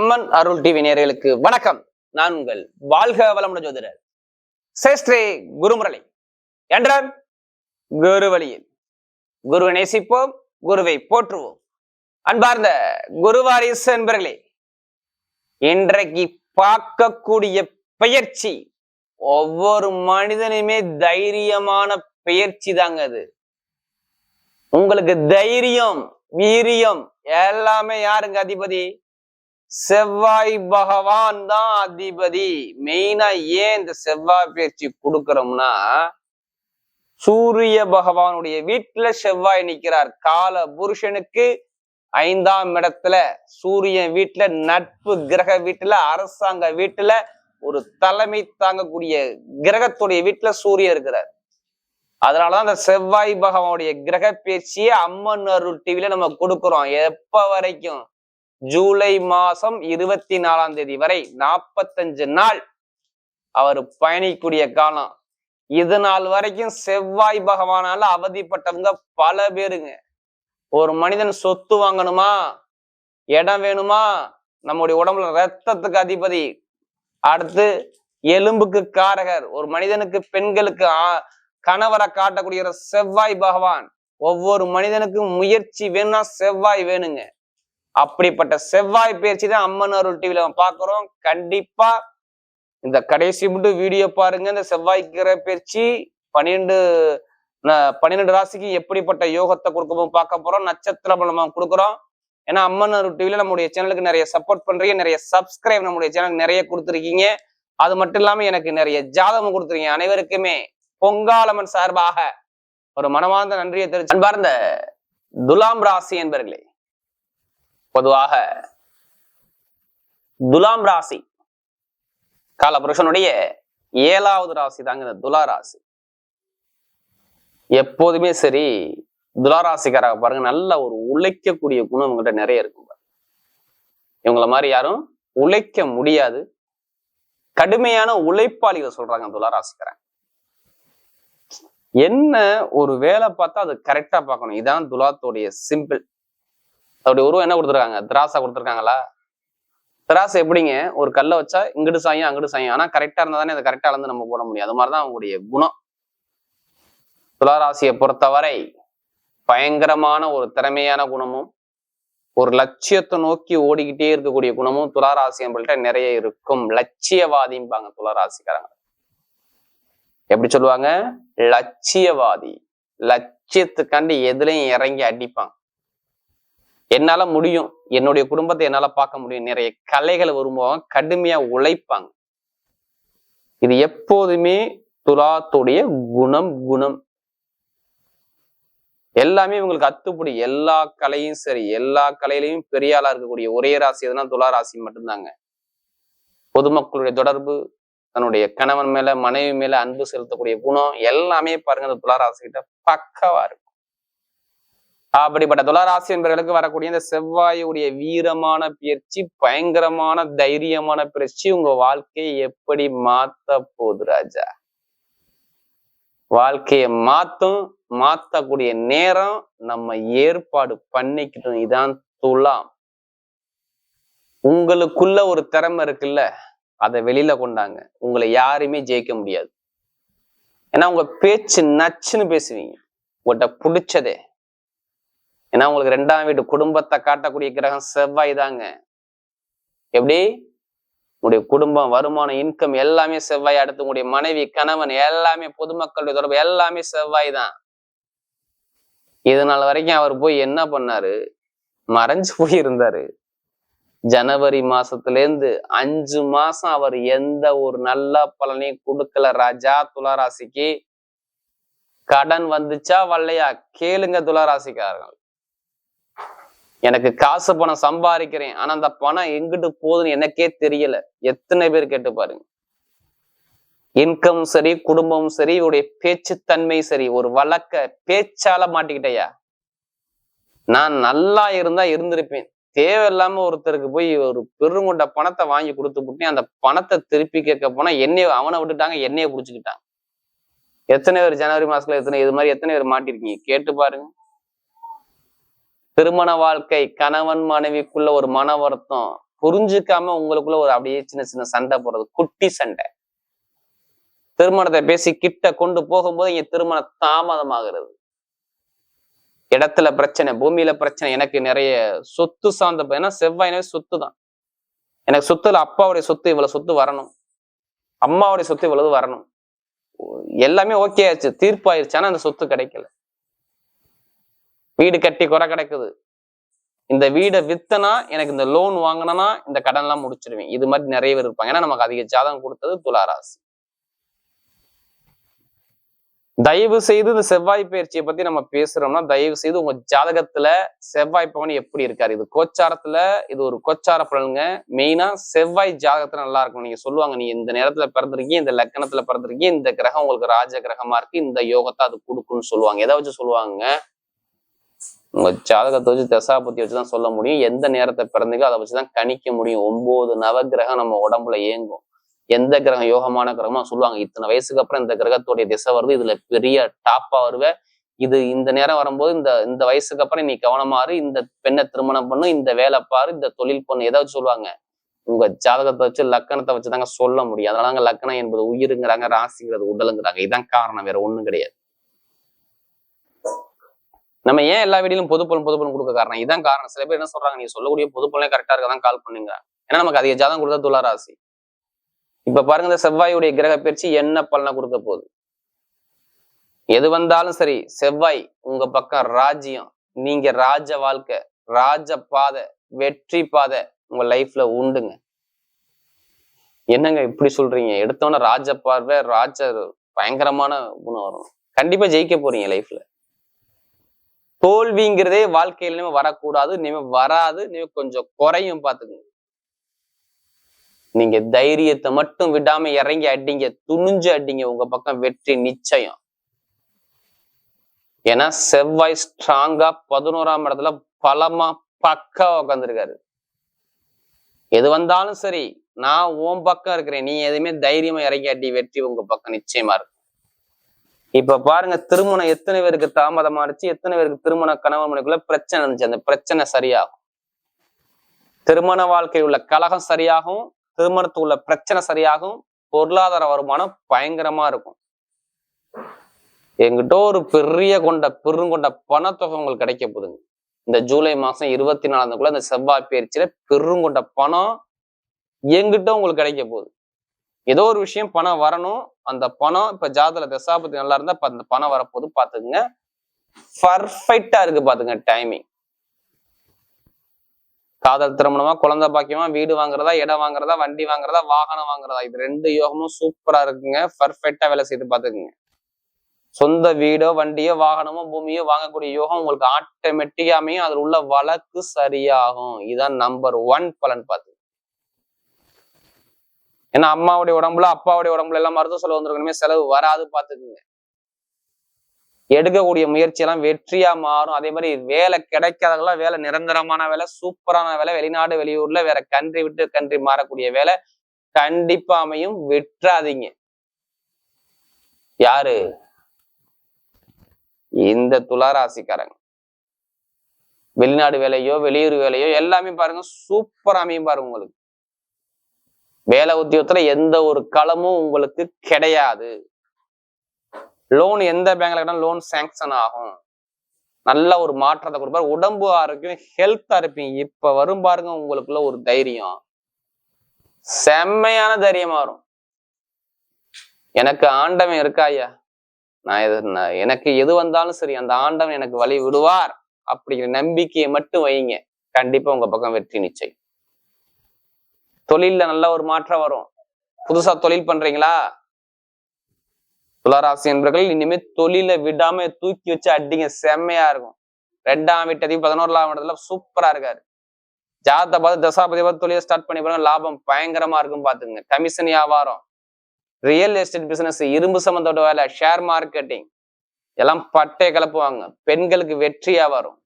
அம்மன் அருள் TV நேர்களுக்கு வணக்கம். நான் உங்கள் வாழ்க வளமுடன் ஜோதிடர் சேஸ்திரே குருமுரளி. என்றால் குரு வழியில் குருவை நேசிப்போம் குருவை போற்றுவோம். அன்பார்ந்த குருவாரிசு என்பர்களே இன்றைக்கு பார்க்கக்கூடிய பெயர்ச்சி ஒவ்வொரு மனிதனுமே தைரியமான பெயர்ச்சி தாங்க அது. உங்களுக்கு தைரியம் வீரியம் எல்லாமே யாருங்க அதிபதி? செவ்வாய் பகவான் தான் அதிபதி. மெயினா ஏன் இந்த செவ்வாய் பயிற்சி கொடுக்கிறோம்னா சூரிய பகவானுடைய வீட்டுல செவ்வாய் நிக்கிறார். கால புருஷனுக்கு ஐந்தாம் இடத்துல சூரியன் வீட்டுல நட்பு கிரக வீட்டுல அரசாங்க வீட்டுல ஒரு தலைமை தாங்கக்கூடிய கிரகத்துடைய வீட்டுல சூரியன் இருக்கிறார். அதனாலதான் அந்த செவ்வாய் பகவானுடைய கிரக பேச்சியை அம்மன் அருள் டிவில நம்ம கொடுக்குறோம். எப்ப வரைக்கும்? ஜூலை மாசம் இருபத்தி நாலாம் தேதி வரை நாற்பத்தஞ்சு நாள் அவர் பயணிக்கூடிய காலம். இது நாள் வரைக்கும் செவ்வாய் பகவானால அவதிப்பட்டவங்க பல பேருங்க. ஒரு மனிதன் சொத்து வாங்கணுமா? இடம் வேணுமா? நம்முடைய உடம்புல ரத்தத்துக்கு அதிபதி. அடுத்து எலும்புக்கு காரகர். ஒரு மனிதனுக்கு பெண்களுக்கு ஆ- கணவரை காட்டக்கூடிய செவ்வாய் பகவான். ஒவ்வொரு மனிதனுக்கும் முயற்சி வேணும்னா செவ்வாய் வேணுங்க. அப்படிப்பட்ட செவ்வாய் பயிற்சி தான் அம்மன் அருள் டிவியில நம்ம கண்டிப்பா இந்த கடைசி மட்டும் வீடியோ பாருங்க. இந்த செவ்வாய் கிரக பயிற்சி பன்னிரெண்டு பன்னிரெண்டு ராசிக்கு எப்படிப்பட்ட யோகத்தை கொடுக்கவும் பார்க்க போறோம். நட்சத்திர பலமா கொடுக்குறோம். ஏன்னா அம்மன் அருள் டிவில நம்முடைய சேனலுக்கு நிறைய சப்போர்ட் பண்றீங்க. நிறைய சப்ஸ்கிரைப் நம்முடைய சேனலுக்கு நிறைய கொடுத்துருக்கீங்க. அது மட்டும் இல்லாம எனக்கு நிறைய ஜாதகம் கொடுத்துருக்கீங்க. அனைவருக்குமே பொங்காலம்மன் சார்பாக ஒரு மனமார்ந்த நன்றியை தெரிவிச்சு அன்பார்ந்த துலாம் ராசி என்பர்களே பொதுவாக துலாம் ராசி காலபுருஷனுடைய ஏழாவது ராசி தாங்க இந்த துலா ராசி. எப்போதுமே சரி துலா ராசிக்காரங்க பாருங்க நல்ல ஒரு உழைக்கக்கூடிய குணம் இவங்ககிட்ட நிறைய இருக்கும் இவங்கள மாதிரி யாரும் உழைக்க முடியாது. கடுமையான உழைப்பாளிகள் சொல்றாங்க துலா ராசிக்காரங்க. என்ன ஒரு வேலை பார்த்தா அது கரெக்டா பார்க்கணும். இதான் துலாத்தோடைய சிம்பிள் அதோடைய உருவம் என்ன கொடுத்துருக்காங்க? திராசா கொடுத்துருக்காங்களா? திராசை எப்படிங்க? ஒரு கல்லை வச்சா இங்கிட்டு சாயும் அங்கிட்டு சாயும். ஆனா கரெக்டா இருந்தா தானே அதை கரெக்டா அளந்து நம்ம போட முடியும். அது மாதிரிதான் அவங்களுடைய குணம். துளாராசியை பொறுத்தவரை பயங்கரமான ஒரு திறமையான குணமும் ஒரு லட்சியத்தை நோக்கி ஓடிக்கிட்டே இருக்கக்கூடிய குணமும் துளாராசி நிறைய இருக்கும். லட்சியவாதிம்பாங்க துளாராசிக்காரங்க. எப்படி சொல்லுவாங்க? லட்சியவாதி. லட்சியத்துக்காண்டி எதுலையும் இறங்கி அடிப்பாங்க. என்னால முடியும். என்னுடைய குடும்பத்தை என்னால பார்க்க முடியும். நிறைய கலைகளை வரும்போது கடுமையா உழைப்பாங்க. இது எப்போதுமே துலாத்துடைய குணம் குணம். எல்லாமே இவங்களுக்கு அத்துப்படி. எல்லா கலையும் சரி எல்லா கலையிலையும் பெரிய ஆளா இருக்கக்கூடிய ஒரே ராசி எதுனா துலா ராசி மட்டும்தாங்க. பொதுமக்களுடைய தொடர்பு தன்னுடைய கணவன் மேல மனைவி மேல அன்பு செலுத்தக்கூடிய குணம் எல்லாமே பாருங்க அந்த துலா ராசி கிட்ட பக்கவா இருக்கும் அப்படிப்பட்ட துளராசி என்பவர்களுக்கு வரக்கூடிய இந்த செவ்வாயுடைய வீரமான பயிற்சி பயங்கரமான தைரியமான பயிற்சி உங்க வாழ்க்கையை எப்படி மாத்த போகுது ராஜா? வாழ்க்கையை மாத்தும் மாத்தக்கூடிய நேரம் நம்ம ஏற்பாடு பண்ணிக்கிட்டோம். இதான் துலாம். உங்களுக்குள்ள ஒரு திறமை இருக்குல்ல அதை வெளியில கொண்டாங்க. உங்களை யாருமே ஜெயிக்க முடியாது. ஏன்னா உங்க பேச்சு நச்சுன்னு பேசுவீங்க. உங்கள்கிட்ட பிடிச்சதே. ஏன்னா உங்களுக்கு ரெண்டாம் வீட்டு குடும்பத்தை காட்டக்கூடிய கிரகம் செவ்வாய் தாங்க. எப்படி? உங்களுடைய குடும்பம் வருமானம் இன்கம் எல்லாமே செவ்வாய் அடுத்து உங்களுடைய மனைவி கணவன் எல்லாமே பொதுமக்களுடைய தொடர்பு எல்லாமே செவ்வாய் தான். இது நாள் வரைக்கும் அவர் போய் என்ன பண்ணாரு? மறைஞ்சு போயிருந்தாரு. ஜனவரி மாசத்துல இருந்து அஞ்சு மாசம் அவர் எந்த ஒரு நல்ல பலனையும் கொடுக்கல. ராஜா துளாராசிக்கு கடன் வந்துச்சா வல்லையா கேளுங்க துளாராசிக்காரர்கள் எனக்கு காசு பணம் சம்பாதிக்கிறேன் ஆனா அந்த பணம் எங்கிட்டு போகுதுன்னு எனக்கே தெரியல. எத்தனை பேர் கேட்டு பாருங்க. இன்கம் சரி குடும்பமும் சரி இவருடைய பேச்சுத்தன்மை சரி ஒரு வழக்க பேச்சால மாட்டிக்கிட்டயா? நான் நல்லா இருந்தா இருந்திருப்பேன். தேவையில்லாம ஒருத்தருக்கு போய் ஒரு பெருங்கொண்ட பணத்தை வாங்கி கொடுத்து விட்டேன் அந்த பணத்தை திருப்பி கேட்க போனா என்னைய அவனை விட்டுட்டாங்க என்னைய புடிச்சுக்கிட்டான். எத்தனை பேர் ஜனவரி மாசத்துல எத்தனை இது மாதிரி எத்தனை பேர் மாட்டிருக்கீங்க? கேட்டு பாருங்க. திருமண வாழ்க்கை கணவன் மனைவிக்குள்ள ஒரு மன வருத்தம் புரிஞ்சுக்காம உங்களுக்குள்ள ஒரு அப்படியே சின்ன சின்ன சண்டை போடுறது குட்டி சண்டை. திருமணத்தை பேசி கிட்ட கொண்டு போகும்போது இங்க திருமணம் தாமதமாகிறது. இடத்துல பிரச்சனை பூமியில பிரச்சனை எனக்கு நிறைய சொத்து சார்ந்த ஏன்னா செவ்வாயினவே சொத்து தான் எனக்கு சொத்துல அப்பாவுடைய சொத்து இவ்வளவு சொத்து வரணும். அம்மாவுடைய சொத்து இவ்வளவு வரணும். எல்லாமே ஓகே ஆச்சு தீர்ப்பாயிருச்சு ஆனா அந்த சொத்து கிடைக்கல. வீடு கட்டி குறை கிடைக்குது. இந்த வீடை வித்தனா எனக்கு இந்த லோன் வாங்கினா இந்த கடன் எல்லாம் முடிச்சிருவேன். இது மாதிரி நிறைய பேர் இருப்பாங்க. ஏன்னா நமக்கு அதிக ஜாதகம் கொடுத்தது துளாராசி தயவு செய்து இந்த செவ்வாய் பயிற்சியை பத்தி நம்ம பேசுறோம்னா தயவு செய்து உங்க ஜாதகத்துல செவ்வாய் பவன் எப்படி இருக்காரு? இது கோச்சாரத்துல இது ஒரு கோச்சார பலனுங்க. மெயினா செவ்வாய் ஜாதகத்துல நல்லா இருக்கும் நீங்க சொல்லுவாங்க நீ இந்த நேரத்துல பிறந்திருக்கீங்க இந்த லக்கணத்துல பிறந்திருக்கீங்க இந்த கிரகம் உங்களுக்கு ராஜ கிரகமா இருக்கு இந்த யோகத்தை அது கொடுக்குன்னு சொல்லுவாங்க. எதை வச்சு சொல்லுவாங்க உங்கள் ஜாதகத்தை வச்சு தசாபத்தி வச்சுதான் சொல்ல முடியும். எந்த நேரத்தை பிறந்தீங்க அதை வச்சுதான் கணிக்க முடியும். ஒம்பது நவகிரகம் நம்ம உடம்புல இயங்கும். எந்த கிரகம் யோகமான கிரகமா சொல்லுவாங்க. இத்தனை வயசுக்கு அப்புறம் இந்த கிரகத்துடைய திசை வருது. இதுல பெரிய டாப்பா வருவேன் இது இந்த நேரம் வரும்போது இந்த இந்த வயசுக்கு அப்புறம் நீ கவனமாறு இந்த பெண்ணை திருமணம் பண்ணு. இந்த வேலை பாரு. இந்த தொழில் பண்ணு. ஏதாவது சொல்லுவாங்க. உங்க ஜாதகத்தை வச்சு லக்கணத்தை வச்சு தாங்க சொல்ல முடியும். அதனால லக்கணம் என்பது உயிருங்கிறாங்க ராசிங்கிறது உடலுங்கிறாங்க. இதான் காரணம். வேற ஒண்ணும் கிடையாது. நம்ம ஏன் எல்லா வீடியிலும் பொதுப்பலன் பொதுப்பலன் கொடுக்க காரணம்? இதான் காரணம். சில பேர் என்ன சொல்றாங்க? நீங்க சொல்லக்கூடிய பொதுப்பலனே கரெக்டா இருக்கதான் கால் பண்ணுங்க. ஏன்னா நமக்கு அதிக ஜாதம் கொடுத்தா துளாராசி. இப்ப பாருங்க இந்த செவ்வாயுடைய கிரக பயிற்சி என்ன பலனை கொடுக்க போகுது? எது வந்தாலும் சரி செவ்வாய் உங்க பக்கம் ராஜ்யம். நீங்க ராஜ வாழ்க்கை ராஜ பாதை வெற்றி பாதை உங்க லைஃப்ல உண்டுங்க. என்னங்க இப்படி சொல்றீங்க? எடுத்தோன்னே ராஜ பார்வை ராஜ பயங்கரமான குணம் வரும். கண்டிப்பா ஜெயிக்க போறீங்க லைஃப்ல தோல்விங்கிறதே வாழ்க்கையில இனிமே வரக்கூடாது இனிமே வராது இனிமே கொஞ்சம் குறையும் பாத்துக்கோங்க. நீங்க தைரியத்தை மட்டும் விடாம இறங்கி அடிங்க துணிஞ்சு அடிங்க உங்க பக்கம் வெற்றி நிச்சயம். ஏன்னா செவ்வாய் ஸ்ட்ராங்கா பதினோராம் இடத்துல பலமா பக்கா உட்காந்துருக்காரு எது வந்தாலும் சரி நான் உன் பக்கம் இருக்கிறேன் நீ எதுவுமே தைரியமா இறங்கி அடி வெற்றி உங்க பக்கம் நிச்சயமா இருக்கு இப்ப பாருங்க திருமணம் எத்தனை பேருக்கு தாமதமாடுச்சு எத்தனை பேருக்கு திருமண கணவன் மனைக்குள்ள பிரச்சனை இருந்துச்சு அந்த பிரச்சனை சரியாகும். திருமண வாழ்க்கையில் உள்ள கலகம் சரியாகும் திருமணத்துக்கு உள்ள பிரச்சனை சரியாகும் பொருளாதார வருமானம் பயங்கரமா இருக்கும். எங்கிட்ட ஒரு பெரிய கொண்ட பெருங்கொண்ட பணத்தொகை உங்களுக்கு கிடைக்க போகுதுங்க இந்த ஜூலை மாசம் இருபத்தி நாலாந்துக்குள்ள இந்த செவ்வாய் பயிற்சியில பெருங்கொண்ட பணம் எங்கிட்ட உங்களுக்கு கிடைக்க போகுது. ஏதோ ஒரு விஷயம் பணம் வரணும் அந்த பணம் இப்ப ஜாதல தசாபதி நல்லா இருந்தா இப்ப அந்த பணம் வரப்போது பாத்துக்குங்க. பர்ஃபெக்டா இருக்கு பாத்துங்க டைமிங் காதல் திருமணமா குழந்தை பாக்கியமா வீடு வாங்குறதா இடம் வாங்குறதா வண்டி வாங்குறதா வாகனம் வாங்குறதா இது ரெண்டு யோகமும் சூப்பரா இருக்குங்க. பர்ஃபெக்டா வேலை செய்து பாத்துக்குங்க. சொந்த வீடோ வண்டியோ வாகனமோ பூமியோ வாங்கக்கூடிய யோகம் உங்களுக்கு ஆட்டோமேட்டிக்காமையும் அதில் உள்ள வழக்கு சரியாகும். இதுதான் நம்பர் ஒன் பலன் பார்த்து ஏன்னா அம்மாவுடைய உடம்புல அப்பாவுடைய உடம்புல எல்லாம் மருத்துவ செலவு வந்திருக்கணுமே செலவு வராது பார்த்துக்குங்க. எடுக்கக்கூடிய முயற்சி எல்லாம் வெற்றியா மாறும். அதே மாதிரி வேலை கிடைக்காதவங்களாம் வேலை நிரந்தரமான வேலை சூப்பரான வேலை வெளிநாடு வெளியூர்ல வேற கன்றி விட்டு கன்றி மாறக்கூடிய வேலை கண்டிப்பா அமையும். விட்டுறாதீங்க. யாரு? இந்த துளாராசிக்காரங்க. வெளிநாடு வேலையோ வெளியூர் வேலையோ எல்லாமே பாருங்க சூப்பர் அமையும் பாருங்க உங்களுக்கு. வேலை உத்தியோகத்துல எந்த ஒரு களமும் உங்களுக்கு கிடையாது. லோன் எந்த பேங்க்ல கேட்டாலும் லோன் சேங்ஷன் ஆகும். நல்ல ஒரு மாற்றத்தை கொடுப்பாரு. உடம்பு ஆரோக்கியம் ஹெல்த்தா இருப்பீங்க இப்ப வரும் பாருங்க உங்களுக்குள்ள ஒரு தைரியம். செம்மையான தைரியமா வரும். எனக்கு ஆண்டவன் இருக்கா ஐயா? நான் எது நான் எனக்கு எது வந்தாலும் சரி அந்த ஆண்டவன் எனக்கு வழி விடுவார். அப்படிங்கிற நம்பிக்கையை மட்டும் வைங்க. கண்டிப்பா உங்க பக்கம் வெற்றி நிச்சயம். தொழில்ல நல்ல ஒரு மாற்றம் வரும். புதுசா தொழில் பண்றீங்களா? துளாராசி என்பர்கள் இனிமே தொழிலை விடாம தூக்கி வச்சு அடிங்க. செம்மையா இருக்கும். ரெண்டாம் வீட்டதையும் பதினோராம் இடத்துல சூப்பரா இருக்காரு. ஜாதத்தை பார்த்து தசாபதி பார்த்து தொழிலை ஸ்டார்ட் பண்ணி பாருங்க லாபம் பயங்கரமா இருக்கும் பாத்துங்க கமிஷன் வியாபாரம் ரியல் எஸ்டேட் பிசினஸ் இரும்பு சம்பந்தோட வேலை ஷேர் மார்க்கெட்டிங் எல்லாம் பட்டை கிளப்புவாங்க பெண்களுக்கு வெற்றியா வரும்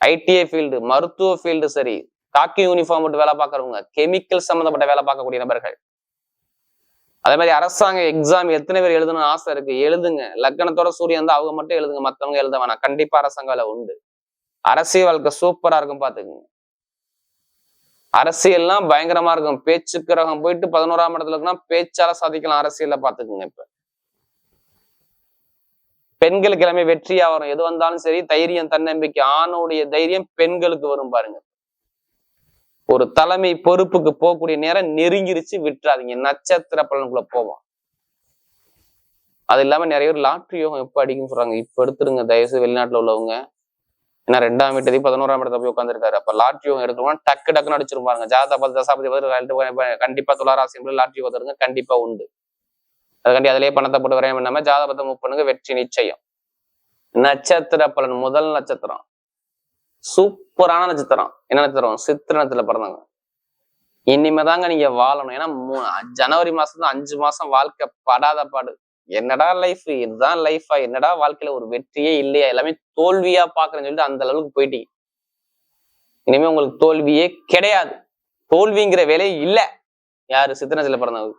ஐடிஐ ஃபீல்டு மருத்துவ ஃபீல்டு சரி காக்கி யூனிஃபார்ம் போட்டு வேலை பார்க்குறவங்க கெமிக்கல் சம்பந்தப்பட்ட வேலை பார்க்கக்கூடிய நபர்கள். அதே மாதிரி அரசாங்க எக்ஸாம் எத்தனை பேர் எழுதணும்னு ஆசை இருக்கு? எழுதுங்க. லக்கணத்தோட சூரியன் வந்து அவங்க மட்டும் எழுதுங்க மத்தவங்க எழுத வேணாம். கண்டிப்பா அரசாங்க வேலை உண்டு. அரசியல் வாழ்க்கை சூப்பரா இருக்கும் பாத்துக்குங்க அரசியல்லாம் பயங்கரமா இருக்கும். பேச்சு கிரகம் போயிட்டு பதினோராம் இடத்துல இருக்குன்னா பேச்சால சாதிக்கலாம் அரசியல்ல பாத்துக்குங்க இப்ப. பெண்களுக்கு எல்லாமே வெற்றியா வரும். எது வந்தாலும் சரி தைரியம் தன்னம்பிக்கை ஆணுடைய தைரியம் பெண்களுக்கு வரும் பாருங்க. ஒரு தலைமை பொறுப்புக்கு போகக்கூடிய நேரம் நெருங்கிருச்சு விட்டுறாதீங்க. நட்சத்திர பலனுக்குள்ள போவோம். அது இல்லாம நிறைய பேர் லாட்ரி யோகம் எப்ப அடிக்கும் சொல்றாங்க. இப்ப எடுத்துருங்க தயவுசெய்து வெளிநாட்டுல உள்ளவங்க. ஏன்னா ரெண்டாம் வீட்டு பதினோராம் இடத்துல போய் உட்காந்துருக்காரு அப்ப லாட்ரி யோகம் எடுத்துருவோம். டக்கு டக்குன்னு அடிச்சிருப்பாங்க ஜாதா பத்து தசாபதி பத்து கண்டிப்பா துளாராசி லாட்ரி யோகம் தருங்க. கண்டிப்பா உண்டு. அதுக்காண்டி அதிலேயே பணத்தை போட்டு வரையாம இல்லாம ஜாதகத்தை மூவ் பண்ணுங்க. வெற்றி நிச்சயம். நட்சத்திர பலன் முதல் நட்சத்திரம். சூப்பரான நட்சத்திரம். என்ன நட்சத்திரம்? சித்திர நட்சத்திரத்துல பிறந்தவங்க. இனிமேதாங்க நீங்க வாழணும். ஏன்னா ஜனவரி மாசம் தான் அஞ்சு மாசம் வாழ்க்கை படாத பாடு. என்னடா லைஃப் இதுதான் லைஃபா என்னடா வாழ்க்கையில ஒரு வெற்றியே இல்லையா? எல்லாமே தோல்வியா பாக்குறேன்னு சொல்லிட்டு அந்த அளவுக்கு போயிட்டீங்க. இனிமே உங்களுக்கு தோல்வியே கிடையாது. தோல்விங்கிற வேலையே இல்ல. யாரு? சித்தனத்துல பிறந்தவங்க.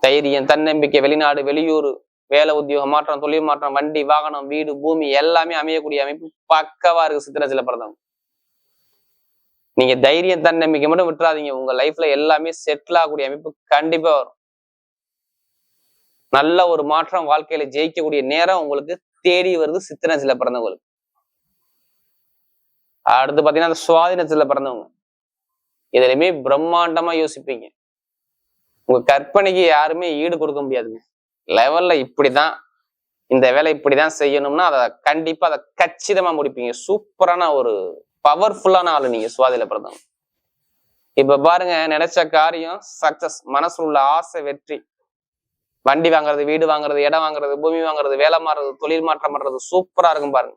தைரியம் தன்னம்பிக்கை வெளிநாடு வெளியூர். வேலை உத்தியோகம் மாற்றம் தொழில் மாற்றம் வண்டி வாகனம் வீடு பூமி எல்லாமே அமையக்கூடிய அமைப்பு பக்கவா இருக்கு சித்திரத்துல பிறந்தவங்க. நீங்க தைரியம் தன்னம்பிக்கை மட்டும் விட்டுறாதீங்க. உங்க லைஃப்ல எல்லாமே செட்டில் ஆகக்கூடிய அமைப்பு கண்டிப்பா வரும். நல்ல ஒரு மாற்றம் வாழ்க்கையில ஜெயிக்கக்கூடிய நேரம் உங்களுக்கு தேடி வருது சித்திரத்துல பிறந்தவங்களுக்கு. அடுத்து பாத்தீங்கன்னா அந்த சுவாதினத்துல பிறந்தவங்க. இதுலயுமே பிரம்மாண்டமா யோசிப்பீங்க. உங்க கற்பனைக்கு யாருமே ஈடு கொடுக்க முடியாதுங்க. லெவல்ல இப்படிதான் இந்த வேலை இப்படிதான் செய்யணும்னா அதை கண்டிப்பாக அதை கச்சிதமா முடிப்பீங்க. சூப்பரான ஒரு பவர்ஃபுல்லான ஆள் நீங்க சுவாதியில பிறந்தவங்க. இப்போ பாருங்க நினைச்ச காரியம் சக்சஸ் மனசுல உள்ள ஆசை வெற்றி. வண்டி வாங்குறது வீடு வாங்குறது இடம் வாங்குறது பூமி வாங்குறது வேலை மாறுறது தொழில் மாற்றம் பண்றது சூப்பரா இருக்கும் பாருங்க.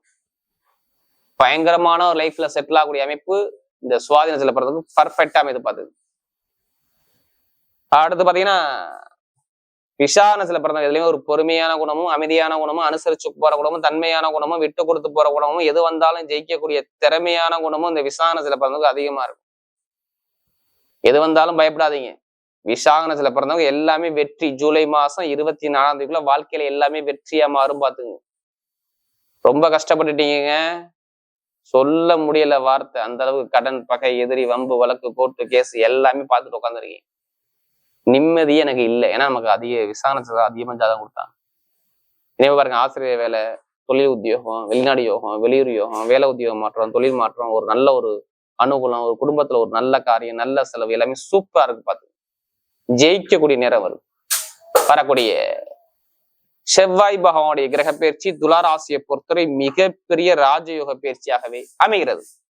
பயங்கரமான ஒரு லைஃப்ல செட்டில் ஆகக்கூடிய அமைப்பு இந்த சுவாதினத்தில் பிறந்ததுக்கு பர்ஃபெக்டா அமைது பார்த்தது அடுத்து பாத்தீங்கன்னா விஷானத்துல பிறந்தவங்க எதுலையும் ஒரு பொறுமையான குணமும் அமைதியான குணமும் அனுசரிச்சு போற குணமும் தன்மையான குணமும் விட்டு கொடுத்து போற குணமும் எது வந்தாலும் ஜெயிக்கக்கூடிய திறமையான குணமும் இந்த விசானத்துல பிறந்தவங்க அதிகமா இருக்கும். எது வந்தாலும் பயப்படாதீங்க. விசாகனத்துல பிறந்தவங்க எல்லாமே வெற்றி. ஜூலை மாசம் இருபத்தி நாலாம் தேதிக்குள்ள வாழ்க்கையில எல்லாமே வெற்றியா மாறும் பாத்துங்க ரொம்ப கஷ்டப்பட்டுட்டீங்க. சொல்ல முடியல வார்த்தை. அந்த அளவுக்கு கடன் பகை எதிரி வம்பு வழக்கு கோர்ட்டு கேஸ் எல்லாமே பார்த்துட்டு உட்காந்துருக்கீங்க நிம்மதியே எனக்கு இல்லை. ஏன்னா நமக்கு அதிக விசாரணை அதிகமாக ஜாதகம் கொடுத்தாங்க. நினைவு பாருங்க ஆசிரியர் வேலை தொழில் உத்தியோகம் வெளிநாடு யோகம் வெளியூர் யோகம் வேலை உத்தியோகம் மாற்றம் தொழில் மாற்றம் ஒரு நல்ல ஒரு அனுகூலம் ஒரு குடும்பத்துல ஒரு நல்ல காரியம் நல்ல செலவு எல்லாமே சூப்பரா இருக்கு பார்த்து ஜெயிக்கக்கூடிய நேரம் வருது. வரக்கூடிய செவ்வாய் பகவானுடைய கிரக பயிற்சி துளாராசியை பொறுத்தவரை மிகப்பெரிய ராஜயோக பயிற்சியாகவே அமைகிறது.